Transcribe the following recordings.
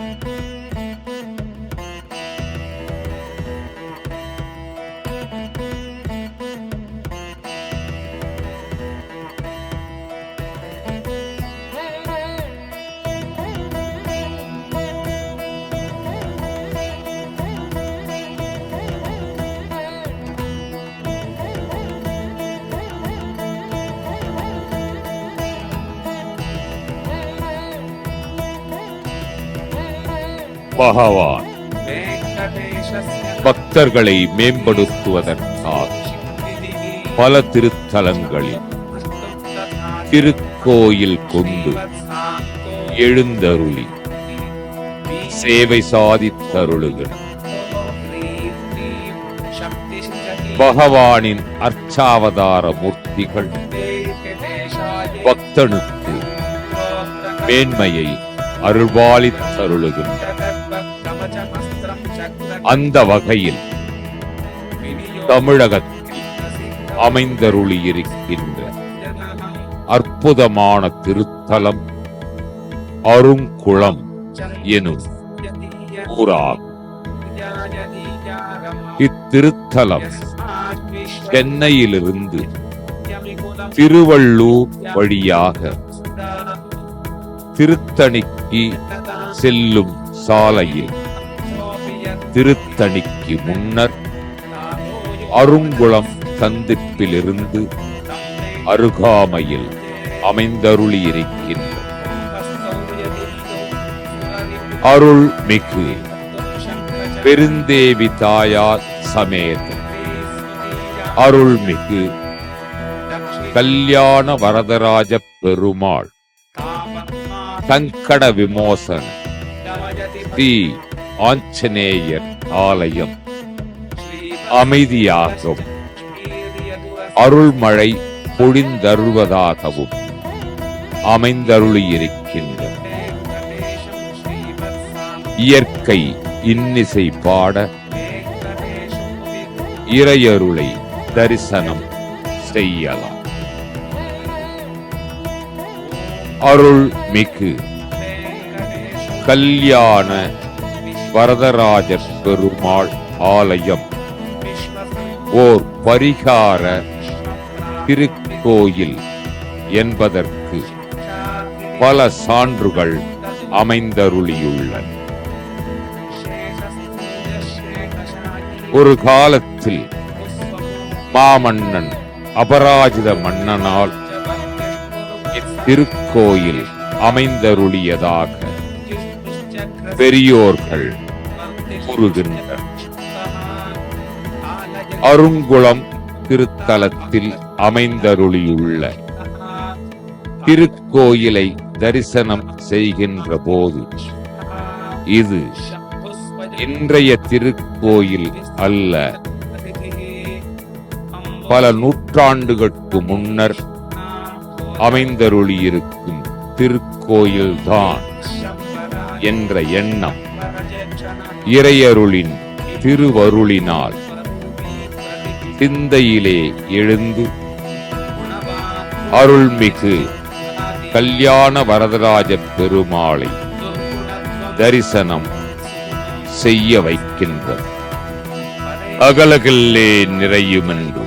Bye. பகவான் பக்தர்களை மேம்படுத்துவதற்காக பல திருத்தலங்களில் திருக்கோயில் கொண்டு எழுந்தருளி சேவை சாதித்தருளுகிறார் பகவானின் அர்ச்சாவதார மூர்த்திகள் பக்தனுக்கு மேன்மையை அருள்வாளித்தருளுகின்றன அந்த வகையில் தமிழகத்தில் அமைந்தருளியிருக்கின்ற அற்புதமான திருத்தலம் அருங்குளம் எனும் ஊராகும். இத்திருத்தலம் சென்னையிலிருந்து திருவள்ளூர் வழியாக திருத்தணிக்கு செல்லும் சாலையில் திருத்தணிக்கு முன்னர் அருங்குளம் சந்திப்பிலிருந்து அருகாமையில் அமைந்தருளியிருக்கின்ற அருள்மிகு பெருந்தேவி தாயார் சமேத அருள்மிகு கல்யாண வரதராஜ பெருமாள் சங்கட விமோசன் ஸ்ரீ ஆஞ்சநேயர் ஆலயம். அமைதியாகவும் அருள்மழை பொழிந்தருள்வதாகவும் அமைந்தருளியிருக்கின்ற இயற்கை இன்னிசை பாட இறையருளை தரிசனம் செய்யலாம். அருள் மிகு கல்யாண வரதராஜர் பெருமாள் ஆலயம். ஓர் பரிகார திருக்கோயில் என்பதற்கு பல சான்றுகள் அமைந்தருளியுள்ளன. ஒரு காலத்தில் மாமன்னன் அபராஜித மன்னனால் இத்திருக்கோயில் அமைந்தருளியதாக பெரியோர்கள் கூறுகின்றனர் அருங்குளம் திருத்தலத்தில் அமைந்தருளியுள்ள திருக்கோயிலை தரிசனம் செய்கின்ற போது இது இன்றைய திருக்கோயில் அல்ல. பல நூற்றாண்டுகளுக்கு முன்னர் அமைந்தருளியிருக்கும் திருக்கோயில்தான். என்ற எண்ணம். இறையருளின் திருவருளினால் சிந்தையிலே எழுந்து அருள்மிகு கல்யாண வரதராஜ பெருமாளை தரிசனம் செய்ய வைக்கின்ற அகலகில்லே நிறையுமென்று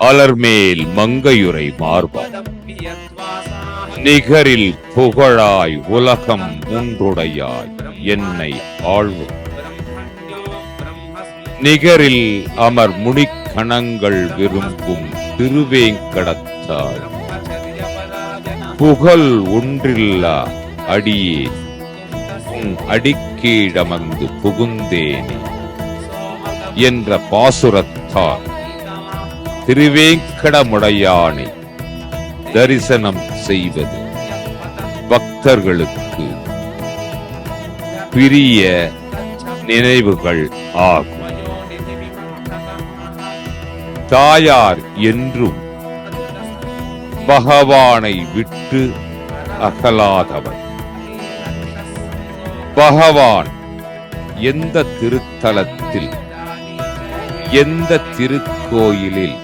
அலர்மேல் மங்கையுரை மார்பா நிகரில் புகழாய் உலகம் மூன்றுடையாய் என்னை ஆழ்வு நிகரில் அமர் முனிக்கணங்கள் விரும்பும் திருவேங்கடத்தாய் புகழ் ஒன்றில்லா அடியே உன் அடிக்கீழமர்ந்து புகுந்தேனே என்ற பாசுரத்தால் திருவேங்கடமுடையானை தரிசனம் செய்வது. பக்தர்களுக்கு பிரிய நினைவுகள் ஆகும். தாயார் என்றும் பகவானை விட்டு அகலாதவர். பகவான் எந்த திருத்தலத்தில் எந்த திருக்கோயிலில்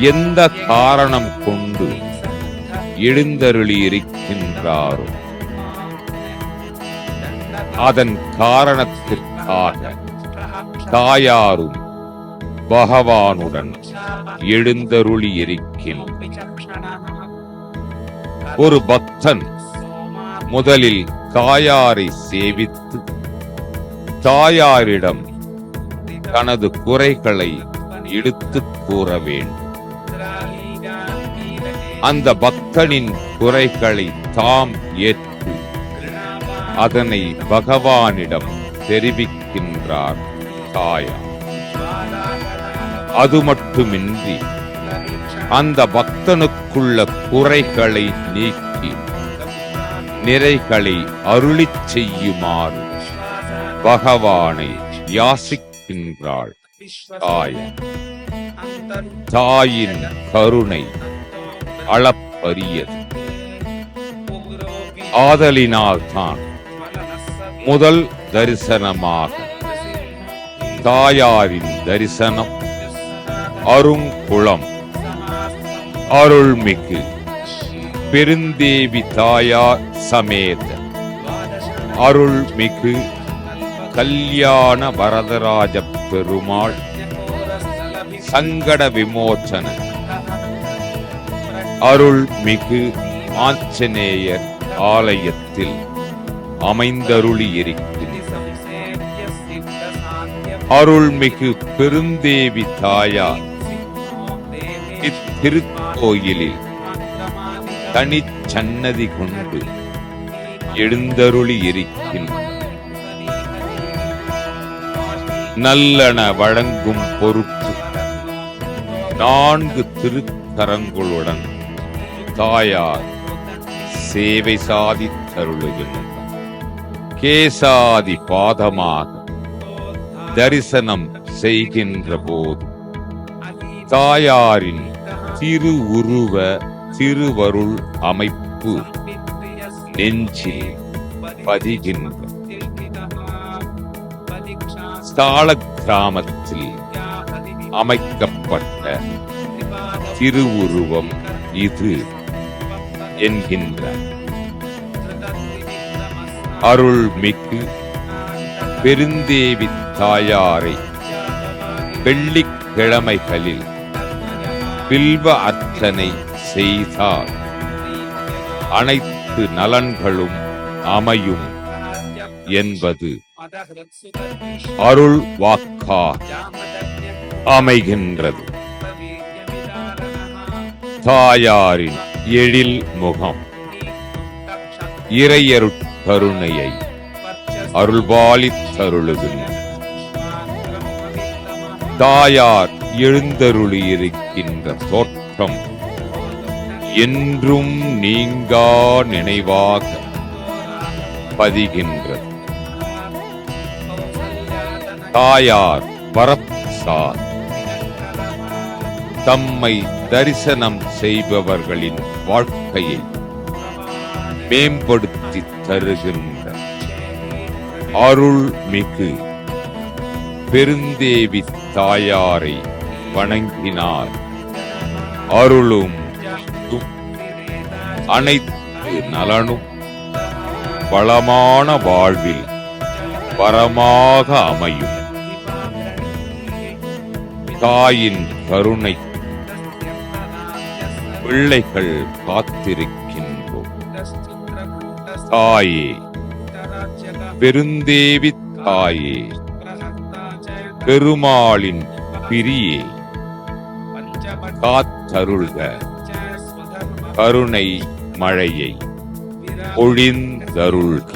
எந்த காரணம் கொண்டு எழுந்தருளியிருக்கின்றாரோ? அதன் காரணத்திற்காக தாயாரும் பகவானுடன் எழுந்தருளியிருக்கின்றார் ஒரு பக்தன் முதலில் தாயாரை சேவித்து தாயாரிடம் தனது குறைகளை எடுத்துக் கூற வேண்டும். அந்த பக்தனின் குறைகளை தாம் ஏற்று அதனை பகவானிடம் தெரிவிக்கின்றார் தாயா அது மட்டுமின்றி அந்த பக்தனுக்குள்ள குறைகளை நீக்கி நிறைகளை அருளிச் செய்யுமாறு பகவானை யாசிக்கின்றாள் தாய் தாயின் கருணை அளப்பரியது. ஆதலினால் தான் முதல் தரிசனமாக தாயாரின் தரிசனம் அருங்குளம் அருள்மிகு பெருந்தேவி தாயார் சமேத அருள்மிகு கல்யாண வரதராஜ பெருமாள் சங்கட விமோச்சன அருள்மிகு ஆஞ்சநேயர் ஆலயத்தில் அமைந்தருளி அருள்மிகு பெருந்தேவி தாயார் இத்திருக்கோயிலில் தனிச்சன்னதி கொண்டு எழுந்தருளி இருக்கின்றார் நல்லன வழங்கும் பொருட்டு நான்கு திருக்கரங்களுடன் தாயார் சேவை சாதித்தருளுகின்றார் கேசாதி பாதமாக தரிசனம் செய்கின்ற போது தாயாரின் திருவுருவ திருவருள் அமைப்பு நெஞ்சில் பதிகின்ற ஸ்தால கிராமத்தில் அமைக்கப்பட்ட திருவுருவம் இது. என்கின்ற அருள்மிகு பெருந்தேவி தாயாரை வெள்ளிக்கிழமைகளில் பில்வ அர்ச்சனை செய்தால் அனைத்து நலன்களும் அமையும் என்பது அருள் வாக்கா அமைகின்றது. தாயாரின் எழில் முகம். இறையருட்கருணையை அருள்பாலித்தருளுகின்ற தாயார் எழுந்தருளி இருக்கின்ற தோற்றம் என்றும் நீங்கா நினைவாக பதிகின்றது. தாயார் பரப்சார் தம்மை தரிசனம் செய்பவர்களின் வாழ்க்கையை மேம்படுத்தி தருகின்ற அருள்மிகு பெருந்தேவி தாயாரை வணங்கினார். அருளும் அனைத்து நலனும் வளமான வாழ்வில் வரமாக அமையும். தாயின் கருணை பிள்ளைகள் காத்திருக்கின்றோம். தாயே பெருந்தேவி தாயே பெருமாளின் பிரியே காத்தருள்க. கருணை மழையை பொழிந்தருள்க.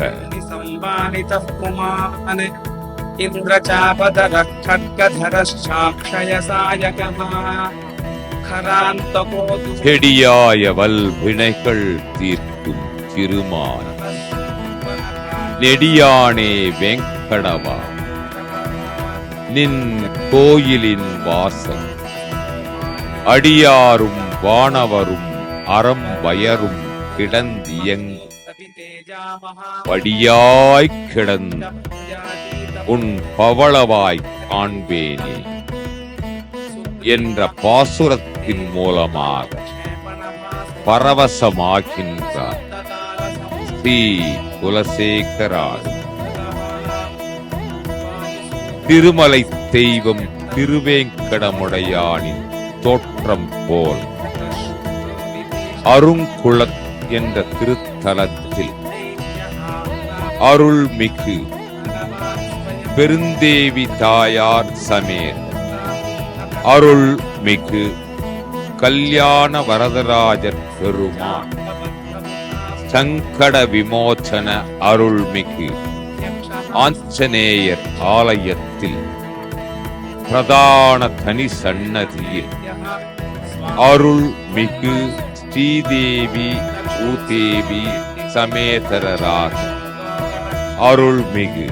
இந்திரச்சாபதர கட்கதர சாட்சய சாயகமா செடியாயவல் வினைகள் தீர்க்கும் திருமான. நெடியானே வெங்கடவா நின் கோயிலின் வாசல். அடியாரும் வானவரும் அறம் வயரும் கிடந்தியங். படியாய்க் கிடந்த உன் பவளவாய்க் காண்பேனே. என்ற பாசுரத்தின் மூலமாக பரவசமாகின்றார் ஸ்ரீ குலசேகரார். திருமலை தெய்வம் திருவேங்கடமுடையானின் தோற்றம் போல் அருங்குளத் என்ற திருத்தலத்தில் அருள்மிகு பெருந்தேவி தாயார் சமேர் அருள்மிகு கல்யாண வரதராஜர் பெருமான். சங்கட விமோச்சன அருள்மிகு ஆஞ்சநேயர் ஆலயத்தில் பிரதான தனி சன்னதியில் அருள்மிகு ஸ்ரீதேவி பூதேவி சமேதரராஜ் அருள்மிகு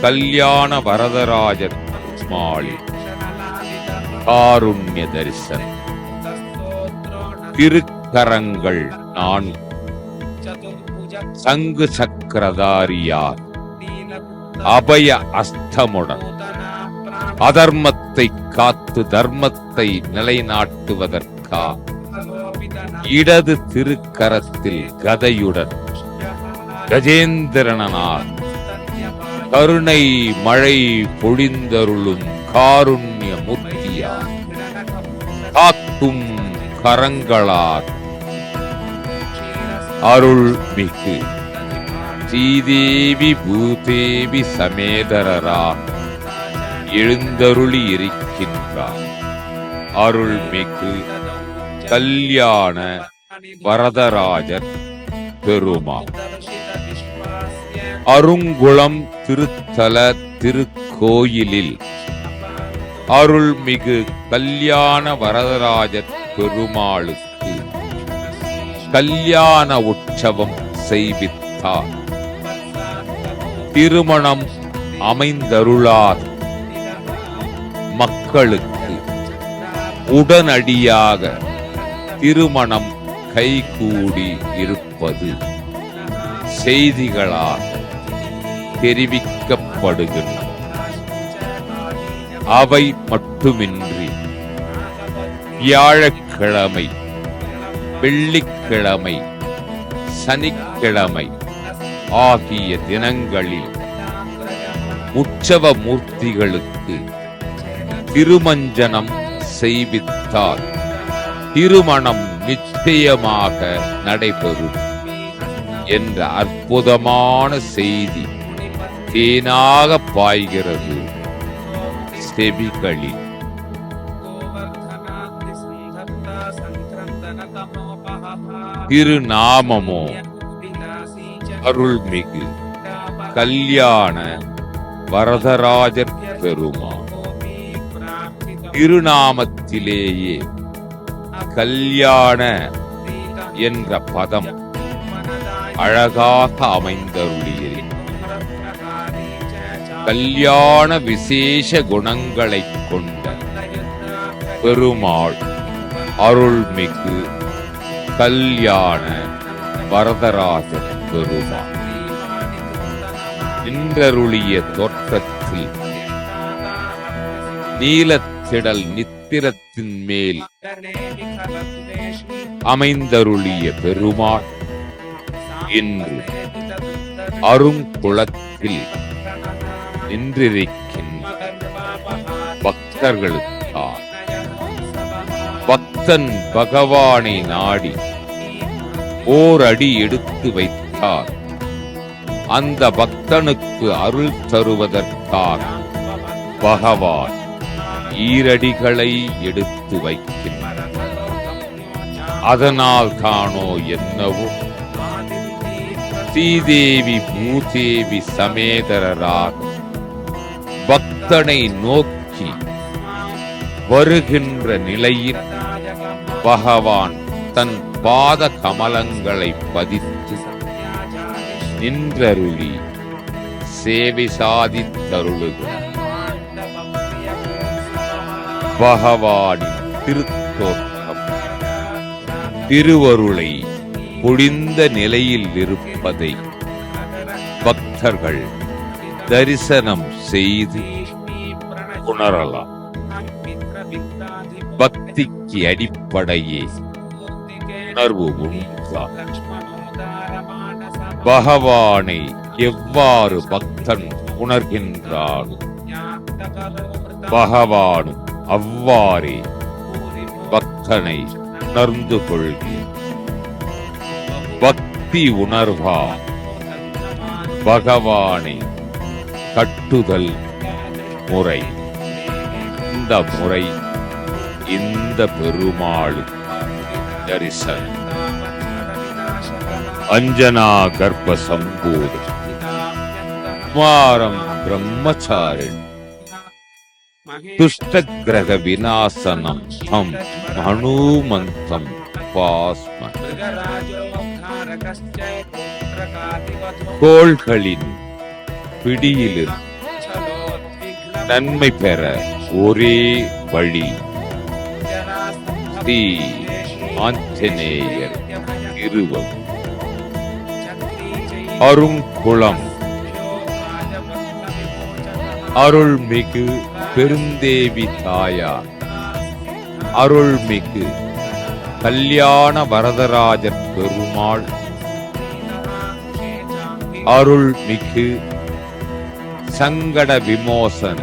கல்யாண வரதராஜர் மாளி காருண்ய தரிசனம் திருக்கரங்கள் நான்கு. சங்கு சக்கரதாரியார். அபய அஸ்தமுடன். அதர்மத்தை காத்து தர்மத்தை நிலைநாட்டுவதற்கா? இடது திருக்கரத்தில் கதையுடன். கஜேந்திரனார். கருணை மழை பொழிந்தருளும் காருண்ய மூர்த்தியார் காக்கும் கரங்களார். அருள் மிகு ஸ்ரீதேவி பூதேவி சமேதரரா. எழுந்தருளி இருக்கின்றார். அருள்மிகு கல்யாண வரதராஜர் பெருமா அருங்குளம் திருத்தல திருக்கோயிலில் அருள்மிகு கல்யாண வரதராஜ பெருமாளுக்கு கல்யாண உற்சவம் செய்வித்தார். திருமணம் அமைந்தருளார் மக்களுக்கு. உடனடியாக திருமணம் கைகூடி இருப்பது செய்திகளாக தெரிவிக்கப்படுகின்றன அவை மட்டுமின்றி வியாழக்கிழமை வெள்ளிக்கிழமை சனிக்கிழமை ஆகிய தினங்களில் உற்சவ மூர்த்திகளுக்கு திருமஞ்சனம் செய்வித்தால் திருமணம் நிச்சயமாக நடைபெறும் என்ற அற்புதமான செய்தி தேனாக பாய்கிறது. செவிகளில் திருநாமமோ அருள்மிகு கல்யாண வரதராஜர் பெருமா திருநாமத்திலேயே கல்யாண என்ற பதம் அழகாக அமைந்தருளிய கல்யாண விசேஷ குணங்களைக் கொண்ட பெருமாள் அருள்மிகு கல்யாண வரதராஜ பெருமாள். இன்றருளிய தோற்றத்தில் நீலத்திடல் நித்திரத்தின் மேல் அமைந்தருளிய பெருமாள் இன்று அருங்குளத்தில் நின்றிருக்கின்ற பக்தர்களுக்காக பக்தன் பகவானை நாடி ஓர் அடி எடுத்து வைத்தார். அந்த பக்தனுக்கு அருள் தருவதற்காக பகவான் ஈரடிகளை எடுத்து வைக்கின்றனர் அதனால் தானோ என்னவோ? ஸ்ரீதேவி பூதேவி சமேதரராக பக்தனை நோக்கி வருகின்ற நிலையில் பகவான் தன் பாத கமலங்களை பதித்து நின்றருளி சேவை சாதித்தருளுகிறார் பகவானின் திருத்தோற்றம் திருவருளை பொழிந்த நிலையில் இருப்பதை பக்தர்கள் தரிசனம் செய்து உணரலாம். பக்திக்கு அடிப்படையே உணர்வு உண்டாம் பகவானை எவ்வாறு பக்தன் உணர்கின்றான்? பகவானும் அவ்வாறே பக்தனை உணர்ந்து கொள்கிறார் பக்தி உணர்வா? பகவானை கட்டுதல் முறை. இந்த முறை இந்த பெருமாள். தரிசனம் அஞ்சனா கர்ப்ப சம்பூத. குமாரம் பிரம்மச்சாரி. துஷ்டகிரக விநாசனம். தம் ஹனுமந்தம் பாஸ்ம கோள்களின் பிடியிலிருந்து நன்மை பெற ஒரே வழி. ஸ்ரீ ஆஞ்சநேயர் திருவம் அருங்குளம் அருள்மிகு பெருந்தேவி தாயார். அருள்மிகு கல்யாண வரதராஜர் பெருமாள். அருள்மிகு சங்கட விமோசன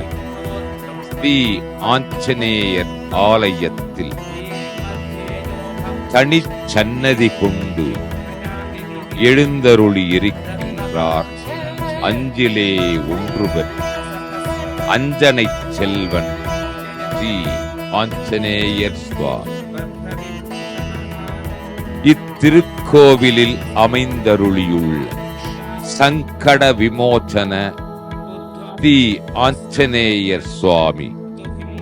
ஸ்ரீ ஆஞ்சநேயர் ஆலயத்தில் தனிச்சன்னதி கொண்டு எழுந்தருளி இருக்கின்றார் அஞ்சிலே ஒன்றுவர் அஞ்சனை செல்வன் ஸ்ரீ ஆஞ்சநேயர் சுவாமி. இத்திருக்கோவிலில் அமைந்தருளியுள்ள சங்கட விமோச்சன ஸ்ரீ ஆஞ்சநேயர் சுவாமி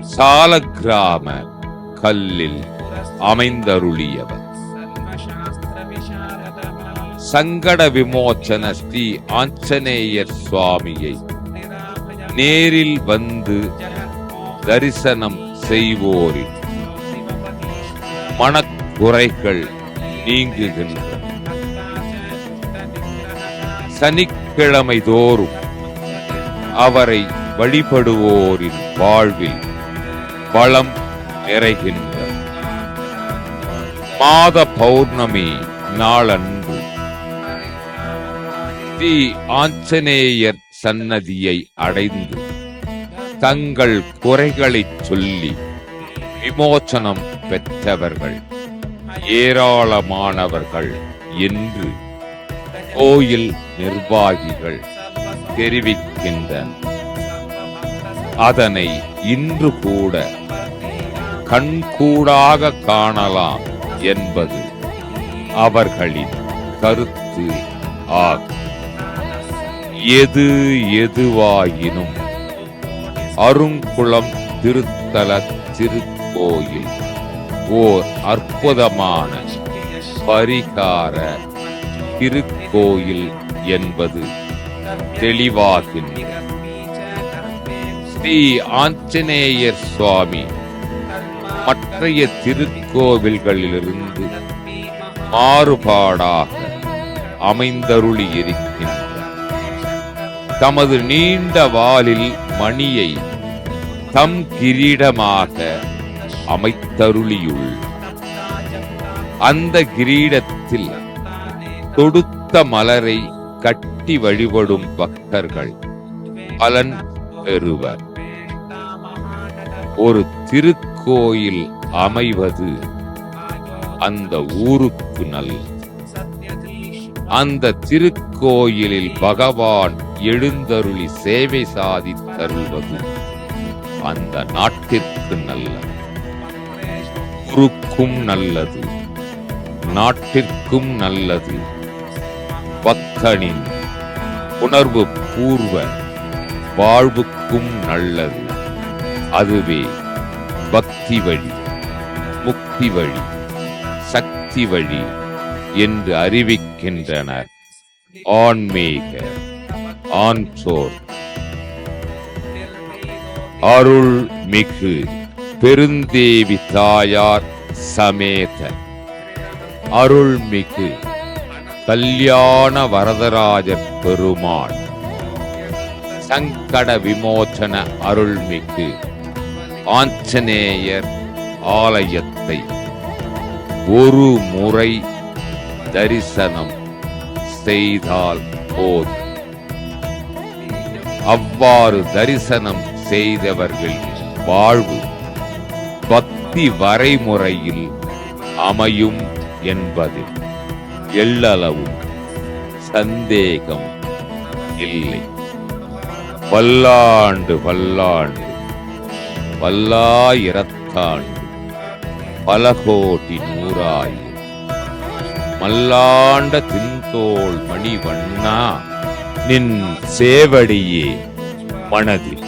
சாலக்கிராம கல்லில் அமைந்தருளியவர் சங்கட விமோச்சன ஸ்ரீ ஆஞ்சநேயர் சுவாமியை நேரில் வந்து தரிசனம் செய்வோரின் மனக்குறைகள் நீங்குகின்றன சனிக்கிழமை தோறும் அவரை வழிபடுவோரின் வாழ்வில் வளம் நிறைகின்ற. மாத பௌர்ணமி நாளன்று ஸ்ரீ ஆஞ்சநேயர் சன்னதியை அடைந்து தங்கள் குறைகளைச் சொல்லி விமோசனம் பெற்றவர்கள் ஏராளமானவர்கள் என்று கோயில் நிர்வாகிகள் தெரிவிக்கின்றன. அதனை இன்று கூட கண்கூடாக காணலாம் என்பது அவர்களின் கருத்து ஆகும். எது எதுவாயினும் அருங்குளம் திருத்தல திருக்கோயில் ஓர் அற்புதமான பரிகார திருக்கோயில் என்பது தெளிவாகின்ற ஸ்ரீ ஆஞ்சநேயர் சுவாமி மற்றைய திருக்கோவில்களிலிருந்து மாறுபாடாக அமைந்தருளி இருக்கின்றார் தமது நீண்ட வாலில் மணியை தம் கிரீடமாக அமைத்தருளியுள் அந்த கிரீடத்தில் தொடுத்த மலரை கட்டி வழிபடும் பக்தர்கள் பலன் பெறுவர். ஒரு திருக்கோயில் அமைவது அந்த ஊருக்கு நல்ல அந்த திருக்கோயிலில் பகவான் எழுந்தருளி சேவை சாதித்தருள்வது அந்த நாட்டிற்கு நல்லது. ஊருக்கும் நல்லது நாட்டிற்கும் நல்லது. பக்தனின் உணர்வு பூர்வ வாழ்வுக்கும் நல்லது. அதுவே பக்தி வழி முக்தி வழி சக்தி வழி என்று அறிவிக்கின்றனர். ஆன்மீக ஆன்சோர். அருள் மிகு பெருந்தேவி தாயார் சமேத. அருள்மிகு கல்யாண வரதராஜர் பெருமான். சங்கட விமோச்சன அருள்மிகு ஆஞ்சநேயர் ஆலயத்தை ஒரு முறை தரிசனம் செய்தால் போதும். அவ்வாறு தரிசனம் செய்தவர்கள் வாழ்வு பக்தி வரைமுறையில் அமையும் என்பது. எள்ளளவும் சந்தேகம் இல்லை. பல்லாண்டு பல்லாண்டு பல்லாயிரத்தாண்டு பல கோடி நூறாயிரம். மல்லாண்ட தின்தோள் மணிவண்ணா நின் சேவடியே மனதில்.